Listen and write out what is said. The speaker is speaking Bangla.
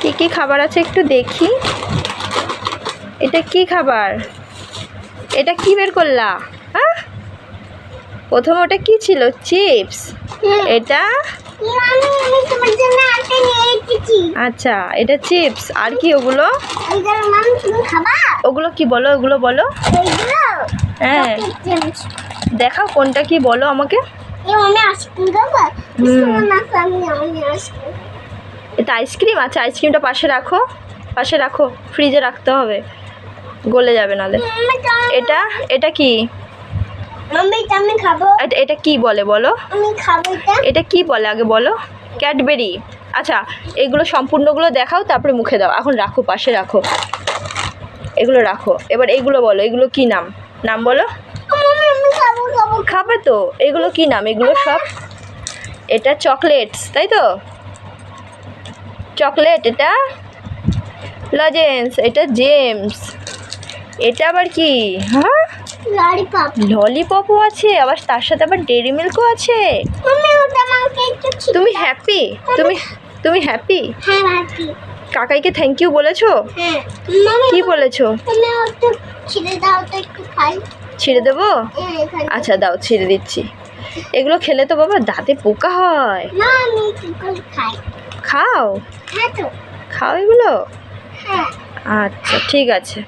কি কি খাবার আছে একটু দেখি। এটা কি খাবার? এটা কি বের করলা? হ্যাঁ প্রথম ওটা কি ছিল? চিপস। এটা? আচ্ছা এটা চিপস। আর কি ওগুলো? ওগুলো কি বলো ওগুলো বলো। হ্যাঁ। দেখাও কোনটা কি বলো আমাকে। হুম। এটা আইসক্রিম? আচ্ছা আইসক্রিমটা পাশে রাখো। পাশে রাখো। ফ্রিজে রাখতে হবে। গলে যাবে নালে। এটা? এটা কি? এটা কি বলে বলো? এটা। কি বলে আগে বলো? ক্যাডবেরি। আচ্ছা এগুলো সম্পূর্ণগুলো দেখাও তারপরে মুখে দাও। এখন রাখো পাশে রাখো। এগুলো রাখো। এবার এগুলো বলো এগুলো কি নাম? নাম বলো। খাবে তো। এগুলো কি নাম? এগুলো সব? এটা চকলেটস তাই তো? চকলেট এটা? লজেন্স এটা জেমস এটা আবার কি? হ্যাঁ? ললিপপ ললিপপও আছে আবার তার সাথে আবার ডেরি মিল্কও আছে। তুমি হ্যাপি তুমি তুমি হ্যাপি হ্যাঁ কাকাইকে থ্যাংক ইউ বলেছ? হ্যাঁ কি বলেছ? ছিঁড়ে দেবো? আচ্ছা দাও ছিঁড়ে দিচ্ছি। এগুলো খেলে তো বাবা দাঁতে পোকা হয়। খাও? হ্যাঁ খাও এগুলো? হ্যাঁ। আচ্ছা ঠিক আছে।